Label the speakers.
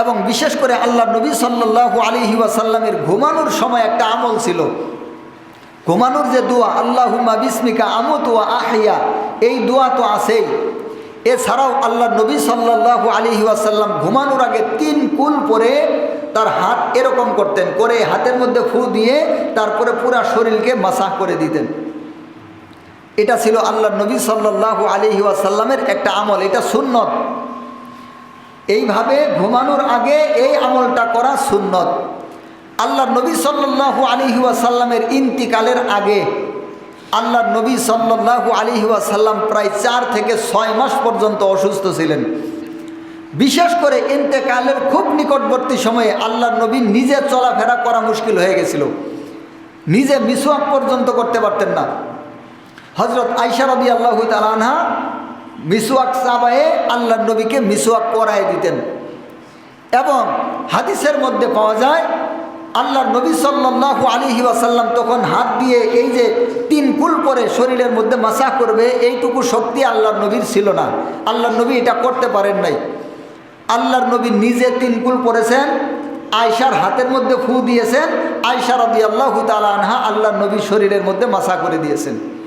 Speaker 1: এবং বিশেষ করে আল্লাহ নবী সাল্লাহ আলিহি ওয়াসাল্লামের ঘুমানোর সময় একটা আমল ছিল। ঘুমানোর যে দোয়া, আল্লাহুম্মা বিস্মিকা আমত ওয়া আহিয়া এই দোয়া তো আছেই। এছাড়াও আল্লাহ নবী সাল্লাহ আলিহি ওয়াসাল্লাম ঘুমানোর আগে তিন কুল পরে তার হাত এরকম করতেন, করে হাতের মধ্যে ফু দিয়ে তারপরে পুরা শরীরকে মাসাহ করে দিতেন। এটা ছিল আল্লাহ নবী সাল্লাহ আলিহি ওয়াসাল্লামের একটা আমল, এটা সুন্নত। এইভাবে ঘুমানোর আগে এই আমলটা করা সুন্নত। আল্লাহ নবী সাল্লাহ আলিহি ওয়াসাল্লামের ইন্তিকালের আগে আল্লাহ নবী সাল্লাহ আলিহি ওয়াসাল্লাম প্রায় চার থেকে ছয় মাস পর্যন্ত অসুস্থ ছিলেন। বিশেষ করে ইন্তেকালের খুব নিকটবর্তী সময়ে আল্লাহ নবী নিজে চলাফেরা করা মুশকিল হয়ে গেছিল। নিজে মিসওয়াক পর্যন্ত করতে পারতেন না। হজরত আইসা রবি আল্লাহ তালানহা মিসওয়াক চাবায়ে আল্লাহ নবীকে মিসওয়াক করায় দিতেন। এবং হাদিসের মধ্যে পাওয়া যায় আল্লাহ নবী সাল্লাহ আলী ওয়াসাল্লাম তখন হাত দিয়ে এই যে তিন কুল পরে শরীরের মধ্যে মাসা করবে, এইটুকু শক্তি আল্লাহ নবীর ছিল না। আল্লাহ নবী এটা করতে পারেন নাই। আল্লাহর নবী নিজে তিন কুল পরেছেন আয়সার হাতের মধ্যে ফু দিয়েছেন আয়সা আদি আল্লাহ তালা আনহা আল্লাহ নবী শরীরের মধ্যে মাসা করে দিয়েছেন।